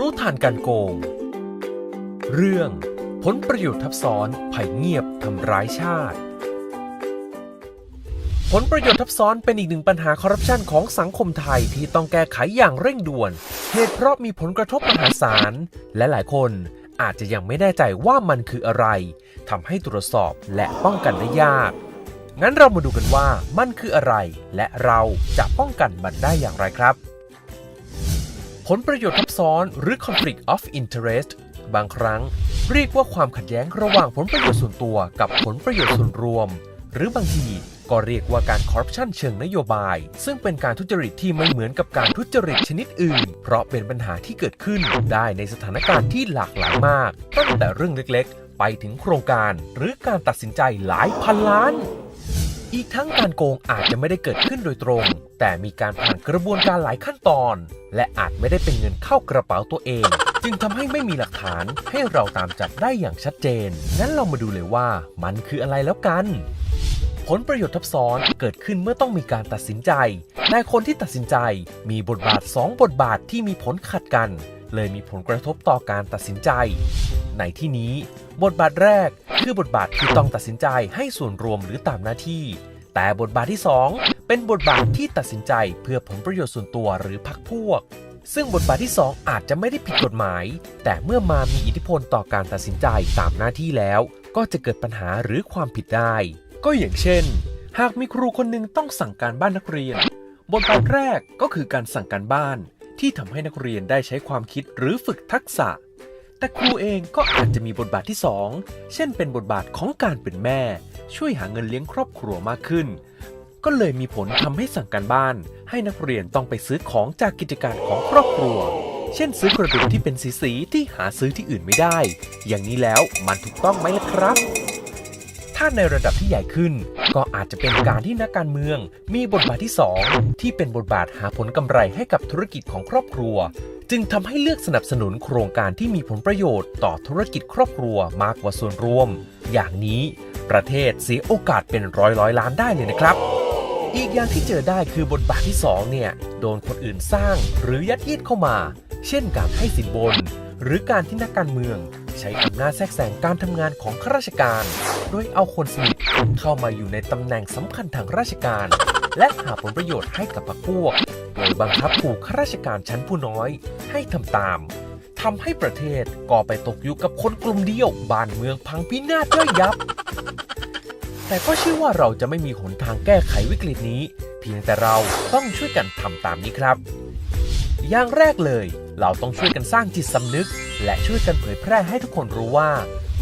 รู้ทันการโกง เรื่องผลประโยชน์ทับซ้อนภัยเงียบทำร้ายชาติ ผลประโยชน์ทับซ้อนเป็นอีกหนึ่งปัญหาคอร์รัปชันของสังคมไทยที่ต้องแก้ไขอย่างเร่งด่วน เหตุเพราะมีผลกระทบมหาศาล และหลายคนอาจจะยังไม่แน่ใจว่ามันคืออะไรทำให้ตรวจสอบและป้องกันได้ยาก งั้นเรามาดูกันว่ามันคืออะไร และเราจะป้องกันมันได้อย่างไรครับ ผลประโยชน์ทับซ้อนหรือ conflict of interest บางครั้ง เรียกว่าความขัดแย้งระหว่างผลประโยชน์ส่วนตัวกับผลประโยชน์ส่วนรวม หรือบางทีก็เรียกว่าการคอร์รัปชันเชิงนโยบาย ซึ่งเป็นการทุจริตที่ไม่เหมือนกับการทุจริตชนิดอื่น เพราะเป็นปัญหาที่เกิดขึ้นได้ในสถานการณ์ที่หลากหลายมาก ตั้งแต่เรื่องเล็กๆ ไปถึงโครงการ หรือการตัดสินใจหลายพันล้าน อีกทั้งการโกงอาจจะไม่ได้เกิดขึ้นโดยตรง แต่มีการผ่านกระบวนการหลายขั้นตอน และอาจไม่ได้เป็นเงินเข้ากระเป๋าตัวเอง จึงทำให้ไม่มีหลักฐานให้เราตามจับได้อย่างชัดเจน งั้นเรามาดูเลยว่ามันคืออะไรแล้วกัน ผลประโยชน์ทับซ้อนเกิดขึ้นเมื่อต้องมีการตัดสินใจแต่คนที่ตัดสินใจมีบทบาท 2 บทบาทที่มีผลขัดกัน เลยมีผลกระทบต่อการตัดสินใจ ในที่นี้ บทบาทแรก คือบทบาทที่ต้องตัดสินใจให้ส่วนรวมหรือตามหน้าที่ แต่บทบาทที่ 2 เป็นบทบาทที่ตัดสินใจเพื่อผลประโยชน์ส่วนตัวหรือพรรคพวก ซึ่งบทบาทที่ 2 อาจจะไม่ได้ผิดกฎหมาย แต่เมื่อมามีอิทธิพลต่อการตัดสินใจตามหน้าที่แล้ว ก็จะเกิดปัญหาหรือความผิดได้ ก็อย่างเช่น หากมีครูคนหนึ่งต้องสั่งการบ้านนักเรียนบทบาทแรกก็คือการสั่งการบ้าน ที่ทำให้นักเรียนได้ใช้ความคิดหรือฝึกทักษะ แต่ครูเองก็อาจจะมีบทบาทที่ 2 เช่นเป็นบทบาทของการเป็นแม่ ช่วยหาเงินเลี้ยงครอบครัวมากขึ้น ก็เลยมีผลทำให้สั่งการบ้าน ให้นักเรียนต้องไปซื้อของจากกิจการของครอบครัว เช่นซื้อกระดุมที่เป็นสีๆที่หาซื้อที่อื่นไม่ได้ อย่างนี้แล้วมันถูกต้องไหมล่ะครับ ถ้าในระดับที่ใหญ่ขึ้น ก็อาจจะเป็นการที่นักการเมือง มีบทบาทที่ 2 ที่เป็นบทบาทหาผลกำไรให้กับธุรกิจของครอบครัว จึงทำให้เลือกสนับสนุนโครงการที่มีผลประโยชน์ต่อธุรกิจครอบครัวมากกว่าส่วนรวม อย่างนี้ประเทศเสียโอกาสเป็นร้อยร้อยล้านได้เลยนะครับอีกอย่างที่เจอได้คือบทบาทที่ 2 เนี่ย โดนคนอื่นสร้างหรือยัดเยียดเข้ามา เช่นการให้สินบน หรือการที่นักการเมือง ใช้อำนาจแทรกแซงการทำงานของข้าราชการ โดยเอาคนสนิทเข้ามาอยู่ในตำแหน่งสำคัญทางราชการ และหาผลประโยชน์ให้กับพรรคพวก โดยบังคับผูกข้าราชการชั้นผู้น้อย ให้ทำตามทำให้ประเทศก่อไปตกอยู่กับคนกลุ่มเดียวบ้านเมืองพังพินาศย่อยยับ แต่ก็เชื่อว่าเราจะไม่มีหนทางแก้ไขวิกฤตนี้ เพียงแต่เราต้องช่วยกันทำตามนี้ครับ อย่างแรกเลย เราต้องช่วยกันสร้างจิตสำนึก และช่วยกันเผยแพร่ให้ทุกคนรู้ว่า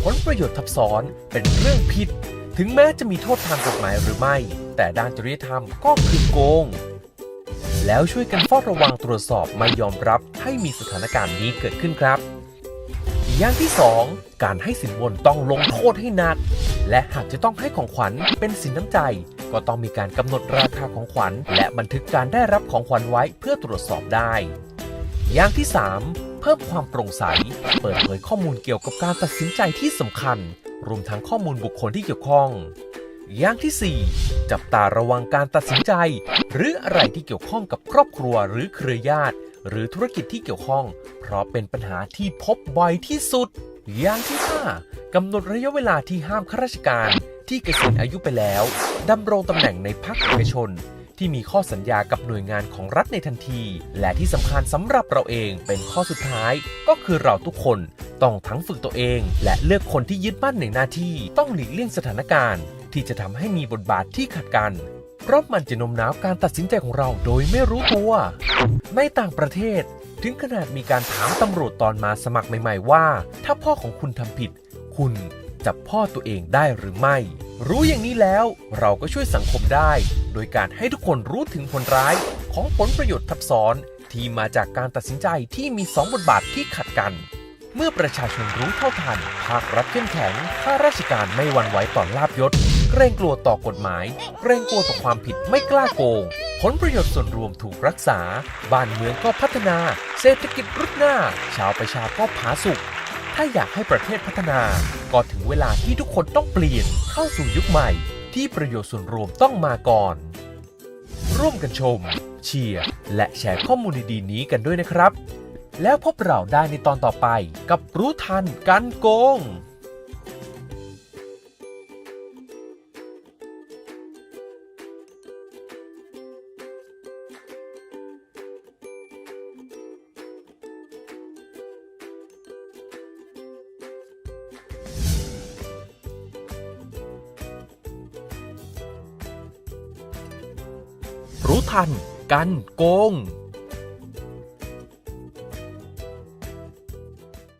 ผลประโยชน์ทับซ้อนเป็นเรื่องผิด ถึงแม้จะมีโทษทางกฎหมายหรือไม่ แต่ด้านจริยธรรมก็คือโกง แล้วช่วยกันเฝ้าระวังตรวจสอบไม่ยอมรับให้มีสถานการณ์นี้เกิดขึ้นครับ อย่างที่ 2 การให้สินบนต้องลงโทษให้หนัก และหากจะต้องให้ของขวัญเป็นสินน้ำใจ ก็ต้องมีการกำหนดราคาของขวัญ และบันทึกการได้รับของขวัญไว้เพื่อตรวจสอบได้ อย่างที่ 3 เพิ่มความโปร่งใส เปิดเผยข้อมูลเกี่ยวกับการตัดสินใจที่สำคัญ รวมทั้งข้อมูลบุคคลที่เกี่ยวข้อง อย่างที่ 4 จับตาระวังการตัดสินใจ หรืออะไรที่เกี่ยวข้องกับครอบครัวหรือเครือญาติ หรือธุรกิจที่เกี่ยวข้อง เพราะเป็นปัญหาที่พบบ่อยที่สุด อย่างที่5กำหนดระยะเวลาที่ห้ามข้าราชการที่เกษียณอายุไปแล้ว ดำรงตำแหน่งในภาคเอกชน ที่มีข้อสัญญากับหน่วยงานของรัฐในทันที และที่สำคัญสำหรับเราเองเป็นข้อสุดท้าย ก็คือเราทุกคนต้องทั้งฝึกตัวเอง และเลือกคนที่ยึดมั่นในหน้าที่ต้องหลีกเลี่ยงสถานการณ์ ที่จะทำให้มีบทบาทที่ขัดกันเพราะมันจะนมน้าวการตัดสินใจของเราโดยไม่รู้ตัว ในต่างประเทศ ถึงขนาดมีการถามตำรวจตอนมาสมัครใหม่ ๆ ว่า ถ้าพ่อของคุณทำผิด คุณ จับพ่อตัวเองได้หรือไม่ รู้อย่างนี้แล้วเราก็ช่วยสังคมได้ โดยการให้ทุกคนรู้ถึงผลร้ายของผลประโยชน์ทับซ้อน ที่มาจากการตัดสินใจที่มีสองบทบาทที่ขัดกัน เมื่อประชาชนรู้เท่าทัน ภาครัฐเข้มแข็ง ข้าราชการไม่หวั่นไหวต่อลาบยศ เกรงกลัวต่อกฎหมาย เกรงกลัวต่อความผิดไม่กล้าโกง ผลประโยชน์ส่วนรวมถูกรักษา บ้านเมืองก็พัฒนา เศรษฐกิจรุดหน้า ชาวประชาก็ผาสุก ถ้าอยากให้ประเทศพัฒนา ก็ถึงเวลาที่ทุกคนต้องเปลี่ยนเข้าสู่ยุคใหม่ ที่ประโยชน์ส่วนรวมต้องมาก่อน ร่วมกันชม เชียร์ และแชร์ข้อมูลดีๆนี้กันด้วยนะครับ แล้วพบเราได้ในตอนต่อไปกับรู้ทันการโกง รู้ทัน กันโกง